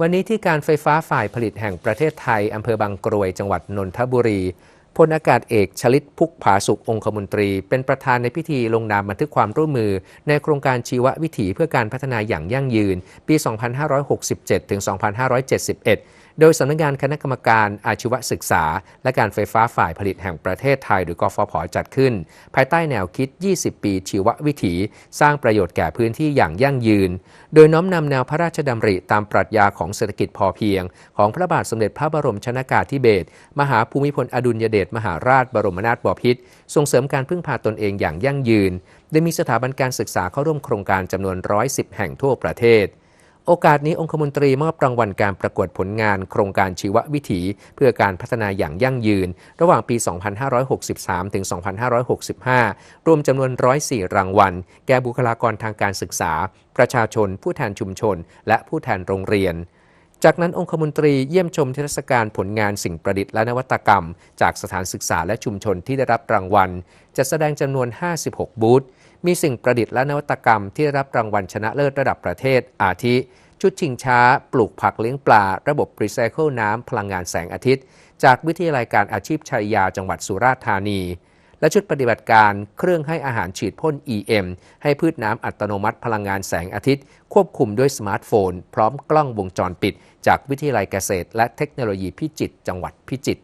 วันนี้ที่การไฟฟ้าฝ่ายผลิตแห่งประเทศไทยอำเภอบางกรวยจังหวัดนนทบุรี พลอากาศเอกชลิตพุกผาสุของคมนตรี เป็นประธานในพิธีลงนามบันทึกความร่วมมือ ในโครงการชีววิถีเพื่อการพัฒนาอย่างยั่งยืน ปี 2567 ถึง 2571 โดยสำนักงานคณะกรรมการอาชีวศึกษา และการไฟฟ้าฝ่ายผลิตแห่งประเทศไทย หรือกฟผจัดขึ้น ภายใต้แนวคิด 20 ปีชีววิถี สร้างประโยชน์แก่พื้นที่อย่างยั่งยืน โดยน้อมนำแนวพระราชดำริตามปรัชญาของเศรษฐกิจพอเพียง ของพระบาทสมเด็จพระบรมชนากาธิเบศรมหาภูมิพลอดุลยเดชมหาราชบรมนาถบพิตรส่งเสริมการพึ่งพาตนเองอย่างยั่งยืน โดยมีสถาบันการศึกษาเข้าร่วมโครงการจำนวน 110 แห่งทั่วประเทศ โอกาสนี้องคมนตรีมอบรางวัลการประกวดผลงาน โครงการชีววิถี เพื่อการพัฒนาอย่างยั่งยืน ระหว่างปี 2563 ถึง 2565 รวมจำนวน 104 รางวัล แก่บุคลากรทางการศึกษา ประชาชน ผู้แทนชุมชน และผู้แทนโรงเรียน จากนั้นองคมนตรีเยี่ยมชมเทศกาลผลงานสิ่งประดิษฐ์และนวัตกรรม จากสถานศึกษาและชุมชนที่ได้รับรางวัลจัดแสดงจำนวน 56 บูธ มีสิ่งประดิษฐ์และนวัตกรรมที่ได้รับรางวัลชนะเลิศระดับประเทศ อาทิ ชุดชิงช้า ปลูกผักเลี้ยงปลา ระบบรีไซเคิลน้ำพลังงานแสงอาทิตย์ จากวิทยาลัยการอาชีพชัยยาจังหวัดสุราษฎร์ธานี และชุดปฏิบัติการเครื่องให้อาหารฉีดพ่น EM ให้พืชน้ำอัตโนมัติพลังงานแสงอาทิตย์ ควบคุมด้วยสมาร์ทโฟน พร้อมกล้องวงจรปิด จากวิทยาลัยเกษตร และเทคโนโลยีพิจิตรจังหวัดพิจิตร